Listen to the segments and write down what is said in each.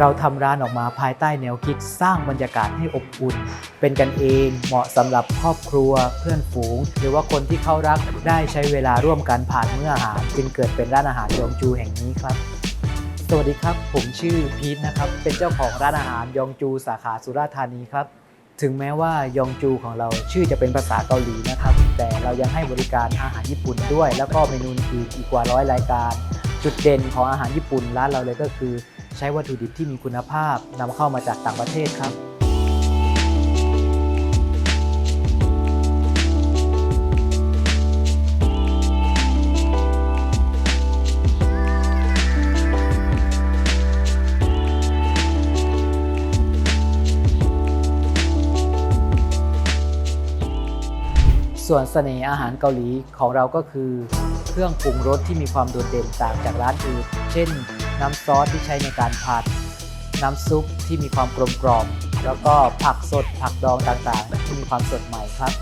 เราทำร้านออกมาภายใต้แนวคิดสร้างบรรยากาศให้อบอุ่น เป็นกันเองเหมาะสำหรับครอบครัวเพื่อนฝูง หรือว่าคนที่เขารักได้ใช้เวลาร่วมกันผ่านมื้ออาหาร จึงเกิดเป็นร้านอาหารยองจูแห่งนี้ครับ สวัสดีครับ ผมชื่อพีทนะครับ เป็นเจ้าของร้านอาหารยองจูสาขาสุราษฎร์ธานีครับ ถึงแม้ว่ายองจูของเราชื่อจะเป็นภาษาเกาหลีนะครับ แต่เรายังให้บริการอาหารญี่ปุ่นด้วย แล้วก็เมนูอื่นอีกกว่าร้อยรายการ จุดเด่นของอาหารญี่ปุ่นร้านเราเลยก็คือ ใช้วัตถุดิบที่มีคุณภาพนำเข้ามาจากต่างประเทศครับ ส่วนเสน่ห์อาหารเกาหลีของเราก็คือ เครื่องปรุงรสที่มีความโดดเด่นต่างจากร้านอื่น เช่น น้ำซอสที่ใช้ในการผัด น้ำซุปที่มีความกลมกล่อมแล้วก็ผักสดผักดองต่างๆ ที่มีความสดใหม่ครับ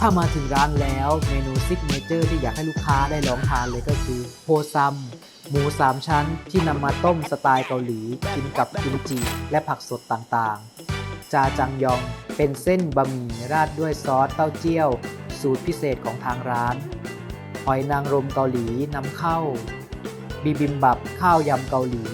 ถ้ามาถึงร้านแล้วเมนูซิกเนเจอร์ที่อยากให้ลูกค้าได้ลองทานเลยก็คือโพซัมหมู3ชั้นที่นำมาต้มสไตล์เกาหลี กินกับกิมจิและผักสดต่างๆ จาจังยองเป็นเส้นบะหมี่ราดด้วยซอสเต้าเจี้ยว สูตรพิเศษของทางร้านหอยนางรมเกาหลีนำเข้า บิบิมบับข้าวยำเกาหลี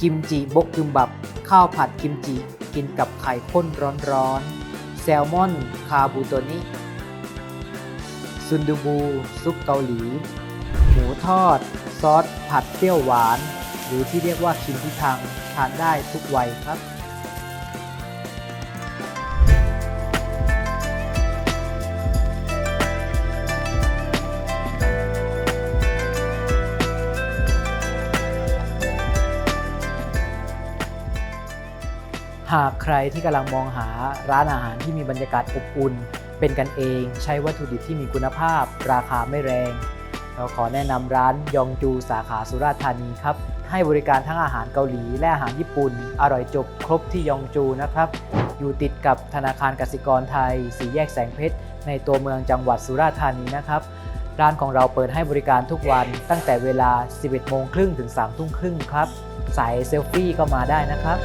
กิมจิบกกิมบับ ข้าวผัดกิมจิ กินกับไข่ข้นร้อนๆ แซลมอนคาบูโตนิ ซุนดูบู ซุปเกาหลี หมูทอด ซอส ผัดเปรี้ยวหวาน หรือที่เรียกว่าคิมพิทัง ทานได้ทุกวัยครับ หากใครที่กำลังมองหาร้านอาหารที่มีบรรยากาศอบอุ่น เป็นกันเอง ใช้วัตถุดิบที่มีคุณภาพ ราคาไม่แรง เราขอแนะนำร้านยองจูสาขาสุราษฎร์ธานีครับ ให้บริการทั้งอาหารเกาหลีและอาหารญี่ปุ่น อร่อยจบครบที่ยองจูนะครับ อยู่ติดกับธนาคารกสิกรไทย สีแยกแสงเพชร ในตัวเมืองจังหวัดสุราษฎร์ธานีนะครับร้านของเราเปิดให้บริการทุกวันตั้งแต่เวลา 11โมงครึ่งถึง 3 ทุ่มครึ่งครับ สายเซลฟี่ก็มาได้นะครับ